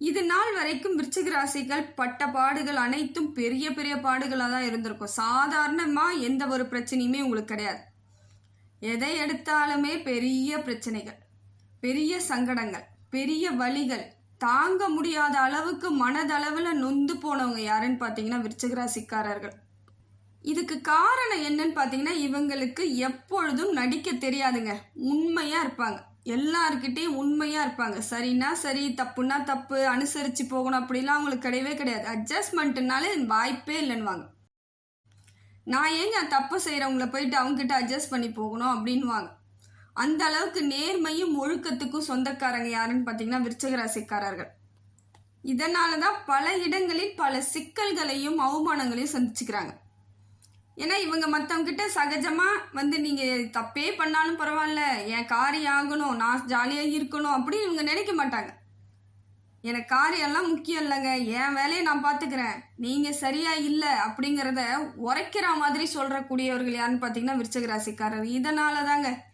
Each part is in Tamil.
இது நாள் வரைக்கும் விருச்சிக ராசிகள் பட்ட பாடுகள் அனைத்தும் பெரிய பெரிய பாடுகளாக தான் இருந்திருக்கும். சாதாரணமாக எந்த ஒரு பிரச்சனையுமே உங்களுக்கு கிடையாது. எதை எடுத்தாலுமே பெரிய பிரச்சனைகள் பெரிய சங்கடங்கள் பெரிய வழிகள் தாங்க முடியாத அளவுக்கு மனதளவில் நொந்து போனவங்க யாருன்னு பார்த்தீங்கன்னா விருச்சிகராசிக்காரர்கள். இதுக்கு காரணம் என்னன்னு பார்த்தீங்கன்னா இவங்களுக்கு எப்பொழுதும் நடிக்க தெரியாதுங்க. உண்மையாக இருப்பாங்க. எல்லார்கிட்டயும் உண்மையாக இருப்பாங்க. சரின்னா சரி தப்புன்னா தப்பு அனுசரித்து போகணும் அப்படிலாம் அவங்களுக்கு கிடையவே கிடையாது. அட்ஜஸ்ட்மெண்ட்டுனாலே வாய்ப்பே இல்லைன்னுவாங்க. நான் ஏங்க தப்பு செய்கிறவங்கள போயிட்டு அவங்ககிட்ட அட்ஜஸ்ட் பண்ணி போகணும் அப்படின்வாங்க அந்த அளவுக்கு நேர்மையும் ஒழுக்கத்துக்கும் சொந்தக்காரங்க யாருன்னு பார்த்தீங்கன்னா விருச்சக ராசிக்காரர்கள் இதனால தான் பல இடங்களில் பல சிக்கல்களையும் அவமானங்களையும் சந்திச்சுக்கிறாங்க. ஏன்னா இவங்க மற்றவங்கிட்ட சகஜமாக வந்து நீங்கள் தப்பே பண்ணாலும் பரவாயில்ல என் காரியம் ஆகணும் நான் ஜாலியாக இருக்கணும் அப்படின்னு இவங்க நினைக்க மாட்டாங்க. எனக்கு காரியெல்லாம் முக்கியம் இல்லைங்க. என் வேலையை நான் பார்த்துக்கிறேன் நீங்கள் சரியாக இல்லை அப்படிங்கிறத உரைக்கிற மாதிரி சொல்கிறக்கூடியவர்கள் யாருன்னு பார்த்தீங்கன்னா விருச்சக ராசிக்காரர். இதனால தாங்க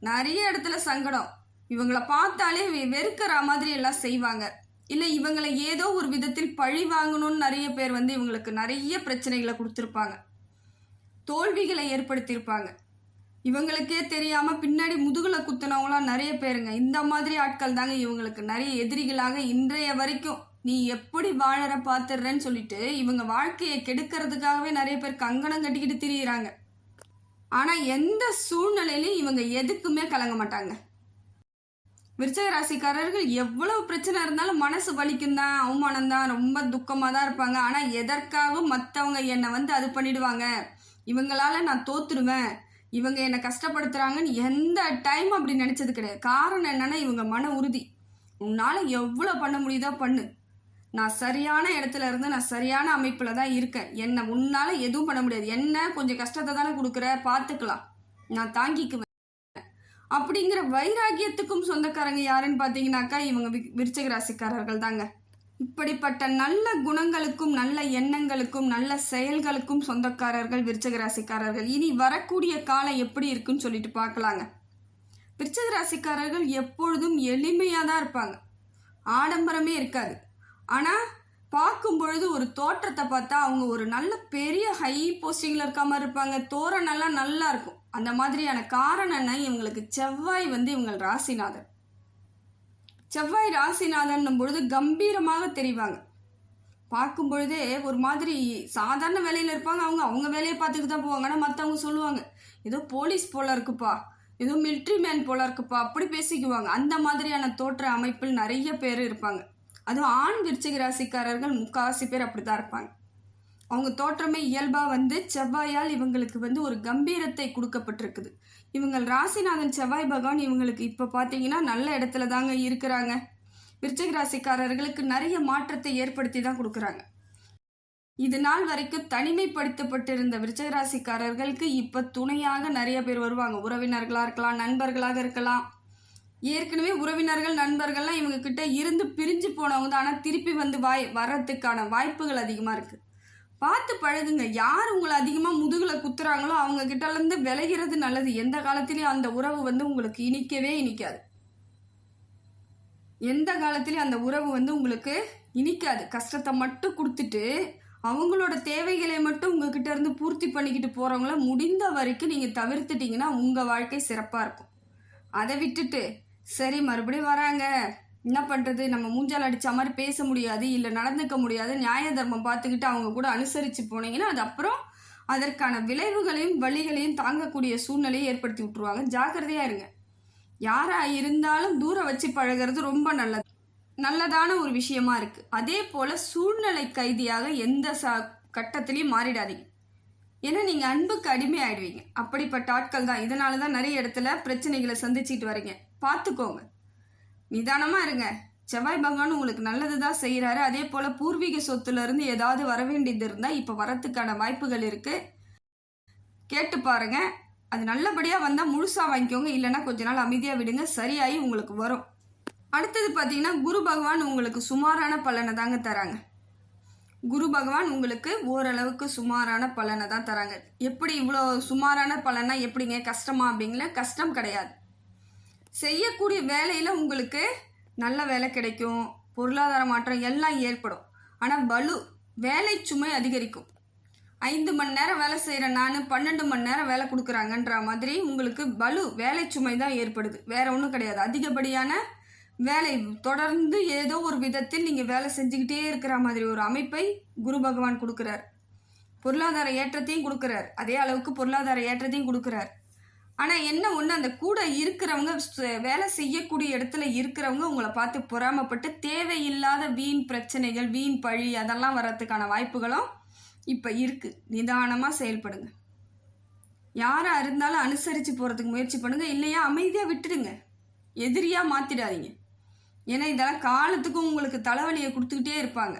நிறைய இடத்துல சங்கடம். இவங்களை பார்த்தாலே வெ- வெறுக்கிற மாதிரி எல்லாம் செய்வாங்க. இல்லை இவங்களை ஏதோ ஒரு விதத்தில் பழி வாங்கணும்னு நிறைய பேர் வந்து இவங்களுக்கு நிறைய பிரச்சனைகளை கொடுத்துருப்பாங்க. தோல்விகளை ஏற்படுத்தியிருப்பாங்க. இவங்களுக்கே தெரியாம பின்னாடி முதுகுல குத்துனவங்களாம் நிறைய பேருங்க. இந்த மாதிரி ஆட்கள் தாங்க இவங்களுக்கு. நிறைய எதிரிகளாக இன்றைய வரைக்கும் நீ எப்படி வாழற பாத்துறன்னு சொல்லிட்டு இவங்க வாழ்க்கையை கெடுக்கிறதுக்காகவே நிறைய பேர் கங்கணம் கட்டிக்கிட்டு திரியிறாங்க. ஆனா எந்த சூழ்நிலையிலும் இவங்க எதுக்குமே கலங்க மாட்டாங்க. விருச்சக ராசிக்காரர்கள் எவ்வளவு பிரச்சனை இருந்தாலும் மனசு வலிக்கும் தான் அவமானம் தான் ரொம்ப துக்கமாக தான் இருப்பாங்க. ஆனால் எதற்காகவும் மற்றவங்க என்னை வந்து அது பண்ணிடுவாங்க. இவங்களால நான் தோத்துடுவேன். இவங்க என்னை கஷ்டப்படுத்துறாங்கன்னு எந்த டைம் அப்படி நினச்சது கிடையாது. காரணம் என்னன்னா இவங்க மன உறுதி. உன்னால் எவ்வளோ பண்ண முடியுதோ பண்ணு. நான் சரியான இடத்துல இருந்து நான் சரியான அமைப்பில் தான் இருக்கேன். என்னை உன்னால் எதுவும் பண்ண முடியாது. என்ன கொஞ்சம் கஷ்டத்தை தானே கொடுக்குற? பார்த்துக்கலாம். நான் தாங்கிக்குவேன். அப்படிங்கிற வைராகியத்துக்கும் சொந்தக்காரங்க யாருன்னு பார்த்தீங்கன்னாக்கா இவங்க விருச்சக ராசிக்காரர்கள் தாங்க. இப்படிப்பட்ட நல்ல குணங்களுக்கும் நல்ல எண்ணங்களுக்கும் நல்ல செயல்களுக்கும் சொந்தக்காரர்கள் விருச்சக ராசிக்காரர்கள் இனி வரக்கூடிய காலம் எப்படி இருக்குன்னு சொல்லிட்டு பார்க்கலாங்க. விருச்சிக ராசிக்காரர்கள் எப்பொழுதும் எளிமையாக தான் இருப்பாங்க. ஆடம்பரமே இருக்காது. ஆனால் பார்க்கும் பொழுது ஒரு தோற்றத்தை பார்த்தா அவங்க ஒரு நல்ல பெரிய ஹை போஸ்டிங்கில் இருக்க மாதிரி இருப்பாங்க. தோரணெல்லாம் நல்லா இருக்கும். அந்த மாதிரியான காரணம் இவங்களுக்கு செவ்வாய் வந்து இவங்க ராசிநாதன் செவ்வாய் ராசிநாதன் பொழுது கம்பீரமாக தெரிவாங்க. பார்க்கும் பொழுதே ஒரு மாதிரி சாதாரண வேலையில் இருப்பாங்க. அவங்க அவங்க வேலையை பார்த்துட்டு தான் போவாங்க. ஆனால் மற்றவங்க சொல்லுவாங்க ஏதோ போலீஸ் போல இருக்குப்பா. ஏதோ மிலிட்ரி மேன் போல இருக்குப்பா. அப்படி பேசிக்குவாங்க. அந்த மாதிரியான தோற்ற அமைப்பில் நிறைய பேர் இருப்பாங்க. அதுவும் ஆண் விருச்சிக ராசிக்காரர்கள் முக்காவாசி பேர் அப்படி தான் இருப்பாங்க. அவங்க தோற்றமே இயல்பாக வந்து செவ்வாயால் இவங்களுக்கு வந்து ஒரு கம்பீரத்தை கொடுக்கப்பட்டிருக்குது. இவங்கள் ராசிநாதன் செவ்வாய் பகவான் இவங்களுக்கு இப்போ பார்த்தீங்கன்னா நல்ல இடத்துல தாங்க இருக்கிறாங்க. விருச்சிக ராசிக்காரர்களுக்கு நிறைய மாற்றத்தை ஏற்படுத்தி தான் கொடுக்குறாங்க. இது நாள் வரைக்கும் தனிமைப்படுத்தப்பட்டிருந்த விருச்சிக ராசிக்காரர்களுக்கு இப்போ துணையாக நிறைய பேர் வருவாங்க. உறவினர்களாக இருக்கலாம் நண்பர்களாக இருக்கலாம். ஏற்கனவே உறவினர்கள் நண்பர்கள்லாம் இவங்க கிட்ட இருந்து பிரிஞ்சு போனவங்க தான். ஆனால் திருப்பி வந்து வாய் வர்றதுக்கான வாய்ப்புகள் அதிகமாக இருக்குது பார்த்து பழகுங்க. யார் உங்களை அதிகமாக முதுகில் குத்துறாங்களோ அவங்க கிட்டலேருந்து விளைகிறது நல்லது. எந்த காலத்திலையும் அந்த உறவு வந்து உங்களுக்கு இனிக்கவே இனிக்காது. எந்த காலத்திலையும் அந்த உறவு வந்து உங்களுக்கு இனிக்காது. கஷ்டத்தை மட்டும் கொடுத்துட்டு அவங்களோட தேவைகளை மட்டும் உங்ககிட்ட இருந்து பூர்த்தி பண்ணிக்கிட்டு போகிறவங்கள முடிந்த வரைக்கும் நீங்கள் தவிர்த்துட்டிங்கன்னா உங்கள் வாழ்க்கை சிறப்பாக இருக்கும். அதை விட்டுட்டு சரி மறுபடியும் வராங்க. என்ன பண்ணுறது நம்ம மூஞ்சால் அடித்த மாதிரி பேச முடியாது இல்லை நடந்துக்க முடியாது. நியாய தர்மம் பார்த்துக்கிட்டு அவங்க கூட அனுசரித்து போனீங்கன்னா அது அப்புறம் அதற்கான விளைவுகளையும் வழிகளையும் தாங்கக்கூடிய சூழ்நிலையை ஏற்படுத்தி விட்டுருவாங்க. ஜாக்கிரதையாக இருங்க. யாராக இருந்தாலும் தூரம் வச்சு பழகிறது ரொம்ப நல்லது. நல்லதான ஒரு விஷயமா இருக்கு. அதே போல சூழ்நிலை கைதியாக எந்த சா கட்டத்திலையும் மாறிடாதீங்க. ஏன்னா நீங்க அன்புக்கு அடிமை ஆயிடுவீங்க. அப்படிப்பட்ட ஆட்கள் தான் இதனால தான் நிறைய இடத்துல பிரச்சனைகளை சந்திச்சுட்டு வரீங்க. பார்த்துக்கோங்க. நிதானமா இருங்க. செவ்வாய் பகவான் உங்களுக்கு நல்லது தான் செய்கிறாரு அதே போல பூர்வீக சொத்துல இருந்து ஏதாவது வர வேண்டியது இருந்தால் இப்போ வரத்துக்கான வாய்ப்புகள் இருக்கு. கேட்டு பாருங்க. அது நல்லபடியாக வந்தால் முழுசாக வாங்கிக்கோங்க. இல்லைன்னா கொஞ்ச நாள் அமைதியாக விடுங்க. சரியாகி உங்களுக்கு வரும். அடுத்தது பார்த்தீங்கன்னா குரு பகவான் உங்களுக்கு சுமாரான பலனை தாங்க தராங்க. குரு பகவான் உங்களுக்கு ஓரளவுக்கு சுமாரான பலனை தான் தராங்க. எப்படி இவ்வளோ சுமாரான பலனா எப்படிங்க? கஷ்டமா அப்படிங்கல கஷ்டம் கிடையாது. செய்யக்கூடிய வேலையில் உங்களுக்கு நல்ல வேலை கிடைக்கும். பொருளாதார மாற்றம் எல்லாம் ஏற்படும். ஆனால் பலு வேலை சுமை அதிகரிக்கும். ஐந்து மணி நேரம் வேலை செய்கிறேன் நான் பன்னெண்டு மணி நேரம் வேலை கொடுக்குறாங்கன்ற மாதிரி உங்களுக்கு பலு வேலை சுமை தான் ஏற்படுது. வேற ஒன்றும் கிடையாது. அதிகப்படியான வேலை தொடர்ந்து ஏதோ ஒரு விதத்தில் நீங்கள் வேலை செஞ்சுக்கிட்டே இருக்கிற மாதிரி ஒரு அமைப்பை குரு பகவான் கொடுக்குறார். பொருளாதார ஏற்றத்தையும் கொடுக்குறார். அதே அளவுக்கு பொருளாதார ஏற்றத்தையும் கொடுக்குறார். ஆனால் என்ன ஒன்று அந்த கூட இருக்கிறவங்க வேலை செய்யக்கூடிய இடத்துல இருக்கிறவங்க உங்களை பார்த்து பொறாமப்பட்டு தேவையில்லாத வீண் பிரச்சனைகள் வீண் பழி அதெல்லாம் வர்றதுக்கான வாய்ப்புகளும் இப்போ இருக்குது நிதானமாக செயல்படுங்க. யாராக இருந்தாலும் அனுசரித்து போகிறதுக்கு முயற்சி பண்ணுங்கள் இல்லையா அமைதியாக விட்டுடுங்க. எதிரியாக மாற்றிடாதீங்க ஏன்னா இதெல்லாம் காலத்துக்கும் உங்களுக்கு தலைவலியை கொடுத்துக்கிட்டே இருப்பாங்க.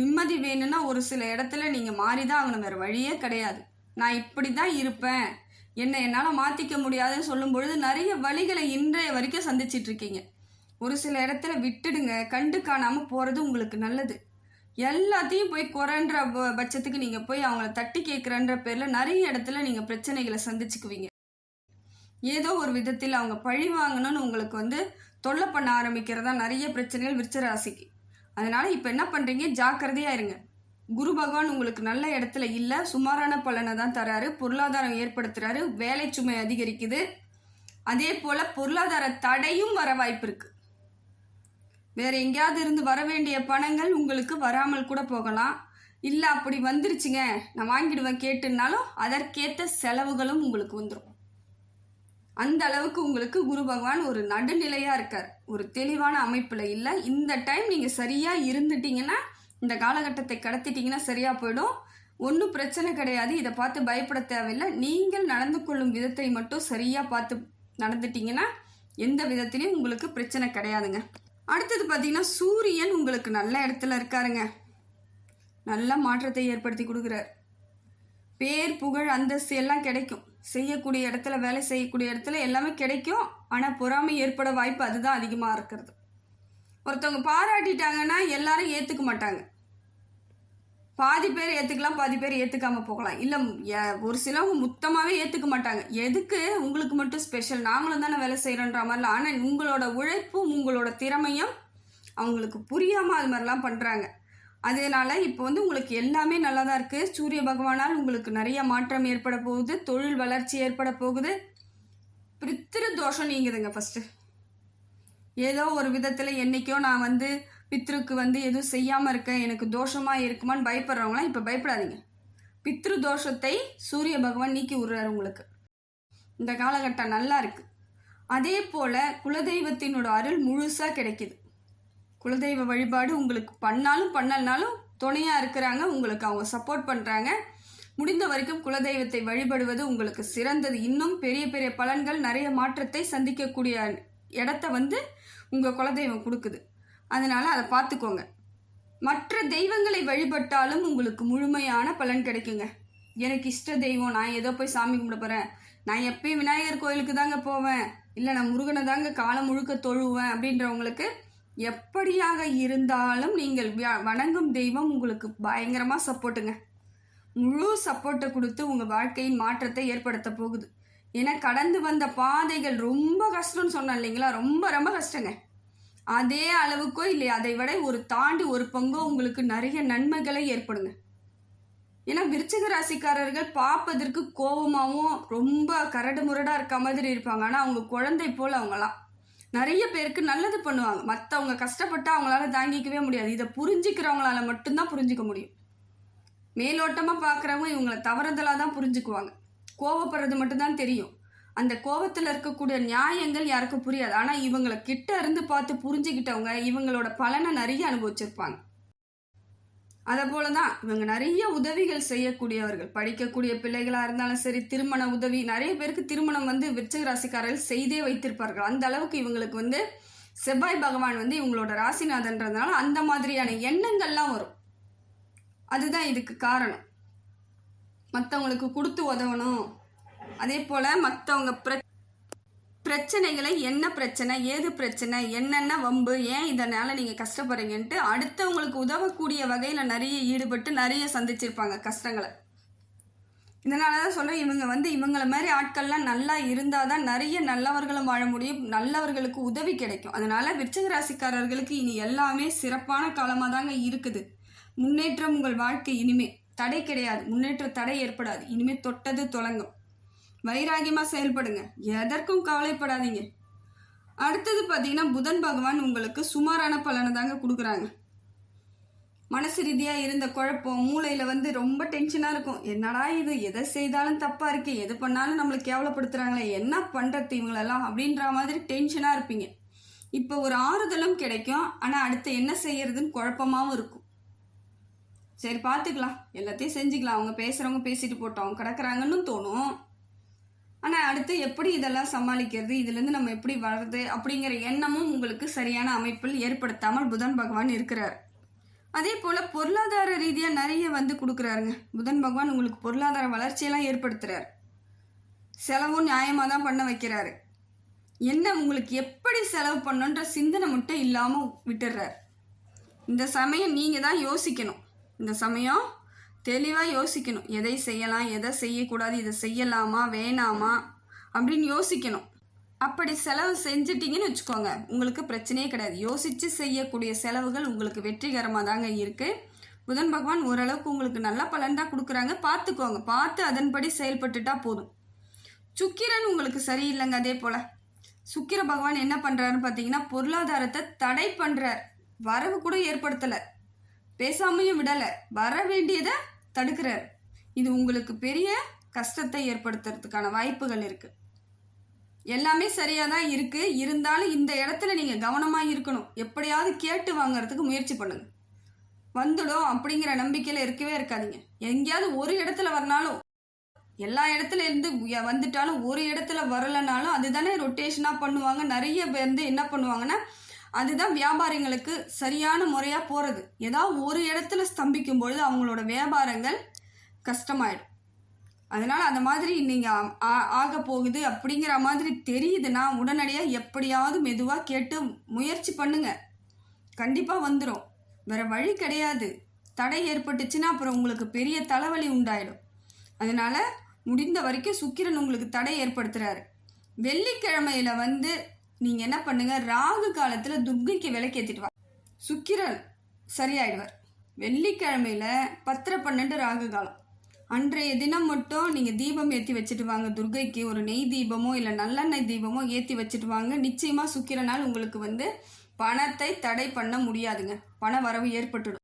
நிம்மதி வேணும்னா ஒரு சில இடத்துல நீங்கள் மாறி தான் ஆகணும். வேறு வழியே கிடையாது. நான் இப்படி தான் இருப்பேன். என்னை என்னால் மாற்றிக்க முடியாதுன்னு சொல்லும் பொழுது நிறைய வழிகளை இன்றைய வரைக்கும் சந்திச்சிட்டு இருக்கீங்க. ஒரு சில இடத்துல விட்டுடுங்க. கண்டு காணாமல் போகிறது உங்களுக்கு நல்லது. எல்லாத்தையும் போய் குறைன்ற ப- பட்சத்துக்கு நீங்கள் போய் அவங்கள தட்டி கேட்குறன்ற பேரில் நிறைய இடத்துல நீங்கள் பிரச்சனைகளை சந்திச்சுக்குவீங்க. ஏதோ ஒரு விதத்தில் அவங்க பழி வாங்கணும்னு உங்களுக்கு வந்து தொல்லை பண்ண ஆரம்பிக்கிறதா நிறைய பிரச்சனைகள் விருச்சராசிக்கு. அதனால் இப்போ என்ன பண்ணுறீங்க ஜாக்கிரதையாக இருங்க. குரு பகவான் உங்களுக்கு நல்ல இடத்துல இல்லை. சுமாரான பலனை தான் தராரு. பொருளாதாரம் ஏற்படுத்துறாரு. வேலை சுமை அதிகரிக்குது. அதே போல பொருளாதார தடையும் வர வாய்ப்பு இருக்கு. வேற எங்கேயாவது இருந்து வர வேண்டிய பணங்கள் உங்களுக்கு வராமல் கூட போகலாம். இல்லை அப்படி வந்துருச்சுங்க. நான் வாங்கிடுவேன் கேட்டுனாலும் அதற்கேற்ற செலவுகளும் உங்களுக்கு வந்துடும் அந்த அளவுக்கு உங்களுக்கு குரு பகவான் ஒரு நடுநிலையாக இருக்கார். ஒரு தெளிவான அமைப்பில் இல்லை. இந்த டைம் நீங்கள் சரியாக இருந்துட்டீங்கன்னா இந்த காலகட்டத்தை கடத்திட்டீங்கன்னா சரியாக போயிடும். ஒன்றும் பிரச்சனை கிடையாது. இதை பார்த்து பயப்பட தேவையில்லை. நீங்கள் நடந்து கொள்ளும் விதத்தை மட்டும் சரியாக பார்த்து நடந்துட்டீங்கன்னா எந்த விதத்திலையும் உங்களுக்கு பிரச்சனை கிடையாதுங்க. அடுத்தது பார்த்தீங்கன்னா சூரியன் உங்களுக்கு நல்ல இடத்துல இருக்காருங்க. நல்ல மாற்றத்தை ஏற்படுத்தி கொடுக்குறார். பேர் புகழ் அந்தஸ்து எல்லாம் கிடைக்கும். செய்யக்கூடிய இடத்துல வேலை செய்யக்கூடிய இடத்துல எல்லாமே கிடைக்கும். ஆனால் பொறாமை ஏற்பட வாய்ப்பு அதுதான் அதிகமாக இருக்கிறது. ஒருத்தவங்க பாராட்டிட்டாங்கன்னா எல்லாரும் ஏற்றுக்க மாட்டாங்க. பாதி பேர் ஏற்றுக்கலாம் பாதி பேர் ஏற்றுக்காம போகலாம். இல்லை ஒரு சிலவங்க மொத்தமாகவே ஏற்றுக்க மாட்டாங்க. எதுக்கு? உங்களுக்கு மட்டும் ஸ்பெஷல் நாங்களும் தானே வேலை செய்கிறோன்ற மாதிரிலாம். ஆனால் உங்களோட உழைப்பும் உங்களோட திறமையும் அவங்களுக்கு புரியாமல் அது மாதிரிலாம் பண்ணுறாங்க அதனால இப்போ வந்து உங்களுக்கு எல்லாமே நல்லா தான் இருக்குது சூரிய பகவானால் உங்களுக்கு நிறைய மாற்றம் ஏற்பட போகுது. தொழில் வளர்ச்சி ஏற்பட போகுது. பித்திரு தோஷம் நீங்குதுங்க ஃபஸ்ட்டு ஏதோ ஒரு விதத்தில் என்றைக்கோ நான் வந்து பித்ருக்கு வந்து எதுவும் செய்யாமல் இருக்க எனக்கு தோஷமாக இருக்குமான்னு பயப்படுறவங்களாம் இப்போ பயப்படாதீங்க. பித்ரு தோஷத்தை சூரிய பகவான் நீக்கி விடுறாரு உங்களுக்கு. இந்த காலகட்டம் நல்லா இருக்கு. அதே போல் குலதெய்வத்தினோட அருள் முழுசாக கிடைக்குது. குலதெய்வ வழிபாடு உங்களுக்கு பண்ணாலும் பண்ணலனாலும் துணையாக இருக்கிறாங்க உங்களுக்கு அவங்க சப்போர்ட் பண்ணுறாங்க முடிந்த வரைக்கும் குலதெய்வத்தை வழிபடுவது உங்களுக்கு சிறந்தது. இன்னும் பெரிய பெரிய பலன்கள் நிறைய மாற்றத்தை சந்திக்கக்கூடிய இடத்த வந்து உங்கள் குலதெய்வம் கொடுக்குது. அதனால் அதை பார்த்துக்கோங்க. மற்ற தெய்வங்களை வழிபட்டாலும் உங்களுக்கு முழுமையான பலன் கிடைக்குங்க. எனக்கு இஷ்ட தெய்வம் நான் ஏதோ போய் சாமி கும்பிட போகிறேன் நான் எப்பயும் விநாயகர் கோயிலுக்கு தாங்க போவேன். இல்லை நான் முருகனை தாங்க காலம் முழுக்க தொழுவேன் அப்படின்றவங்களுக்கு எப்படியாக இருந்தாலும் நீங்கள் வியா- வணங்கும் தெய்வம் உங்களுக்கு பயங்கரமாக சப்போர்ட்டுங்க முழு சப்போர்ட்டை கொடுத்து உங்கள் வாழ்க்கையின் மாற்றத்தை ஏற்படுத்த போகுது. ஏன்னா கடந்து வந்த பாதைகள் ரொம்ப கஷ்டம்னு சொன்னேன் இல்லைங்களா? ரொம்ப ரொம்ப கஷ்டங்க. அதே அளவுக்கோ இல்லை அதை விட ஒரு தாண்டி ஒரு பங்கோ உங்களுக்கு நிறைய நன்மைகளை ஏற்படுங்க. ஏன்னா விருச்சிக ராசிக்காரர்கள் பார்ப்பதற்கு கோபமாகவும் ரொம்ப கரடு முரடாக இருக்க மாதிரி இருப்பாங்க. ஆனால் அவங்க குழந்தை போல் அவங்களாம் நிறைய பேருக்கு நல்லது பண்ணுவாங்க. மற்றவங்க கஷ்டப்பட்டா அவங்களால தாங்கிக்கவே முடியாது. இதை புரிஞ்சுக்கிறவங்களால மட்டும்தான் புரிஞ்சிக்க முடியும். மேலோட்டமாக பார்க்குறவங்க இவங்களை தவறுதலாக தான் புரிஞ்சுக்குவாங்க. கோவப்படுறது மட்டும்தான் தெரியும். அந்த கோபத்தில் இருக்கக்கூடிய நியாயங்கள் யாருக்கும் புரியாது. ஆனால் இவங்களை கிட்ட இருந்து பார்த்து புரிஞ்சுக்கிட்டவங்க இவங்களோட பலனை நிறைய அனுபவிச்சிருப்பாங்க. அதை போல தான் இவங்க நிறைய உதவிகள் செய்யக்கூடியவர்கள். படிக்கக்கூடிய பிள்ளைகளாக இருந்தாலும் சரி திருமண உதவி நிறைய பேருக்கு திருமணம் வந்து விருச்சக ராசிக்காரர்கள் செய்தே வைத்திருப்பார்கள். அந்த அளவுக்கு இவங்களுக்கு வந்து செவ்வாய் பகவான் வந்து இவங்களோட ராசிநாதன்றதுனால அந்த மாதிரியான எண்ணங்கள்லாம் வரும். அதுதான் இதுக்கு காரணம். மற்றவங்களுக்கு கொடுத்து உதவணும். அதே போல் மற்றவங்க பிர பிரச்சனைகளை என்ன பிரச்சனை ஏது பிரச்சனை என்னென்ன வம்பு ஏன் இதனால் நீங்கள் கஷ்டப்படுறீங்கன்ட்டு அடுத்தவங்களுக்கு உதவக்கூடிய வகையில் நிறைய ஈடுபட்டு நிறைய சந்திச்சிருப்பாங்க கஷ்டங்களை. இதனால தான் சொல்கிறேன் இவங்க வந்து இவங்கள மாதிரி ஆட்கள்லாம் நல்லா இருந்தால் தான் நிறைய நல்லவர்களும் வாழ முடியும் நல்லவர்களுக்கு உதவி கிடைக்கும். அதனால விருச்சிக ராசிக்காரர்களுக்கு இனி எல்லாமே சிறப்பான காலமாக தாங்க இருக்குது. முன்னேற்றம் உங்கள் வாழ்க்கை இனிமே தடை கிடையாது முன்னேற்ற தடை ஏற்படாது. இனிமே தொட்டது தொடங்கும். வைராகியமாக செயல்படுங்க. எதற்கும் கவலைப்படாதீங்க. அடுத்தது பார்த்தீங்கன்னா புதன் பகவான் உங்களுக்கு சுமாரான பலனை தாங்க கொடுக்குறாங்க. மனசு ரீதியாக இருந்த குழப்பம் மூளையில் வந்து ரொம்ப டென்ஷனாக இருக்கும். என்னடா இது? எதை செய்தாலும் தப்பாக இருக்கு. எது பண்ணாலும் நம்மளுக்கு கேவலப்படுத்துகிறாங்களே என்ன பண்ணுறது இவங்களெல்லாம் அப்படின்ற மாதிரி டென்ஷனாக இருப்பீங்க. இப்போ ஒரு ஆறுதலும் கிடைக்கும். ஆனால் அடுத்து என்ன செய்யறதுன்னு குழப்பமாகவும் இருக்கும். சரி பார்த்துக்கலாம். எல்லாத்தையும் செஞ்சுக்கலாம். அவங்க பேசுகிறவங்க பேசிட்டு போட்டோம். அவங்க கிடக்குறாங்கன்னு தோணும். ஆனால் அடுத்து எப்படி இதெல்லாம் சமாளிக்கிறது? இதுலேருந்து நம்ம எப்படி வர்றது அப்படிங்கிற எண்ணமும் உங்களுக்கு சரியான அமைப்பில் ஏற்படுத்தாமல் புதன் பகவான் இருக்கிறார். அதே போல் பொருளாதார ரீதியாக நிறைய வந்து கொடுக்குறாருங்க. புதன் பகவான் உங்களுக்கு பொருளாதார வளர்ச்சியெல்லாம் ஏற்படுத்துகிறார் செலவும் நியாயமாக தான் பண்ண வைக்கிறாரு. என்ன உங்களுக்கு எப்படி செலவு பண்ணுன்ற சிந்தனை மட்டும் இல்லாமல் விட்டுடுறார் இந்த சமயம் நீங்கள் தான் யோசிக்கணும். இந்த சமயம் தெளிவாக யோசிக்கணும். எதை செய்யலாம்? எதை செய்யக்கூடாது? இதை செய்யலாமா? வேணாமா? அப்படின்னு யோசிக்கணும். அப்படி செலவு செஞ்சிட்டிங்கன்னு வச்சுக்கோங்க. உங்களுக்கு பிரச்சனையே கிடையாது. யோசித்து செய்யக்கூடிய செலவுகள் உங்களுக்கு வெற்றிகரமாக தாங்க இருக்குது புதன் பகவான் ஓரளவுக்கு உங்களுக்கு நல்ல பலன் தான் கொடுக்குறாங்க. பார்த்துக்கோங்க. பார்த்து அதன்படி செயல்பட்டுட்டா போதும். சுக்கிரன் உங்களுக்கு சரியில்லைங்க அதே போல். சுக்கிர பகவான் என்ன பண்ணுறாருன்னு பார்த்தீங்கன்னா பொருளாதாரத்தை தடை பண்ணுறார் வரவு கூட ஏற்படுத்தலை. பேசாமையும் விடலை. வர வேண்டியதை தடுக்கிறார். இது உங்களுக்கு பெரிய கஷ்டத்தை ஏற்படுத்துறதுக்கான வாய்ப்புகள் இருக்குது எல்லாமே சரியாக தான் இருக்குது இருந்தாலும் இந்த இடத்துல நீங்கள் கவனமாக இருக்கணும். எப்படியாவது கேட்டு வாங்குறதுக்கு முயற்சி பண்ணுங்க. வந்துடும் அப்படிங்கிற நம்பிக்கையில் இருக்கவே இருக்காதீங்க. எங்கேயாவது ஒரு இடத்துல வரனாலும் எல்லா இடத்துல இருந்து வந்துட்டாலும் ஒரு இடத்துல வரலைனாலும் அதுதானே ரொட்டேஷனாக பண்ணுவாங்க. நிறைய பேர் வந்து என்ன பண்ணுவாங்கன்னா அதுதான் வியாபாரிங்களுக்கு சரியான முறையாக போகிறது ஏதாவது ஒரு இடத்துல ஸ்தம்பிக்கும் பொழுது அவங்களோட வியாபாரங்கள் கஷ்டமாயிடும். அதனால் அந்த மாதிரி நீங்கள் ஆக போகுது அப்படிங்கிற மாதிரி தெரியுதுன்னா உடனடியாக எப்படியாவது மெதுவாக கேட்டு முயற்சி பண்ணுங்க. கண்டிப்பாக வந்துடும் வேறு வழி கிடையாது. தடை ஏற்பட்டுச்சுன்னா அப்புறம் உங்களுக்கு பெரிய தலைவலி உண்டாயிடும். அதனால் முடிந்த வரைக்கும் சுக்கிரன் உங்களுக்கு தடை ஏற்படுத்துகிறாரு வெள்ளிக்கிழமையில வந்து நீங்கள் என்ன பண்ணுங்க ராகு காலத்தில் துர்க்கைக்கு விளக்கேற்றிட்டு வா. சுக்கிரன் சரியாயிடுவார். வெள்ளிக்கிழமையில பத்திர பன்னெண்டு ராகு காலம். அன்றைய தினம் மட்டும் நீங்கள் தீபம் ஏற்றி வச்சுட்டு வாங்க. துர்க்கைக்கு ஒரு நெய் தீபமோ இல்லை நல்லெண்ணெய் தீபமோ ஏற்றி வச்சுட்டு வாங்க. நிச்சயமாக சுக்கிரனால் உங்களுக்கு வந்து பணத்தை தடை பண்ண முடியாதுங்க. பண வரவு ஏற்பட்டுடும்.